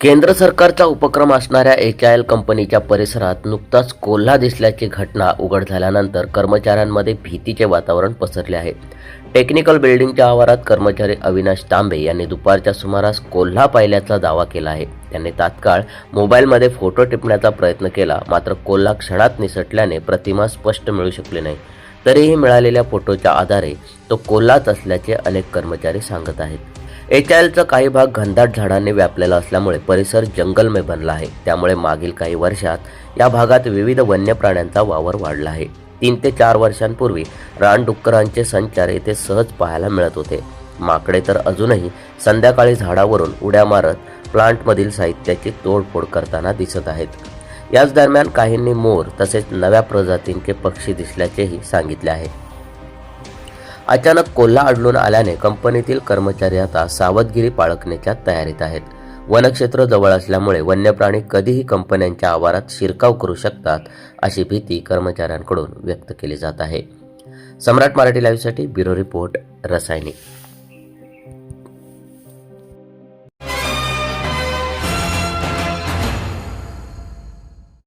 केंद्र सरकारचा उपक्रम असणाऱ्या एच आय एल कंपनीच्या परिसरात नुकताच कोल्हा दिसल्याची घटना उघड झाल्यानंतर कर्मचाऱ्यांमध्ये भीतीचे वातावरण पसरले आहे. टेक्निकल बिल्डिंगच्या आवारात कर्मचारी अविनाश तांबे यांनी दुपारच्या सुमारास कोल्हा पाहिल्याचा दावा केला आहे. त्यांनी तात्काळ मोबाईलमध्ये फोटो टिपण्याचा प्रयत्न केला मात्र कोल्हा क्षणात निसटल्याने प्रतिमा स्पष्ट मिळू शकली नाही. तरीही मिळालेल्या फोटोच्या आधारे तो कोल्हाच असल्याचे अनेक कर्मचारी सांगत आहेत. एच आय एलचा काही भाग घनदाट झाडांनी व्यापलेला असल्यामुळे परिसर जंगलमय बनला आहे. त्यामुळे मागील काही वर्षात या भागात विविध वन्य प्राण्यांचा वावर वाढला आहे. तीन ते चार वर्षांपूर्वी रानडुक्करांचे संचार येथे सहज पाहायला मिळत होते. माकडे तर अजूनही संध्याकाळी झाडावरून उड्या मारत प्लांटमधील साहित्याची तोडफोड करताना दिसत आहेत. याच दरम्यान काहींनी मोर तसेच नव्या प्रजातींचे पक्षी दिसल्याचेही सांगितले आहे. अचानक कोल्हा आढळून आल्याने कंपनीतील कर्मचारी आता सावधगिरी बाळगण्याच्या तयारीत आहेत. वनक्षेत्र जवळ असल्यामुळे वन्य प्राणी कधीही कंपन्यांच्या आवारात शिरकाव करू शकतात अशी भीती कर्मचाऱ्यांकडून व्यक्त केली जात आहे. सम्राट मराठी लाईव्हसाठी ब्युरो रिपोर्ट रसायनिक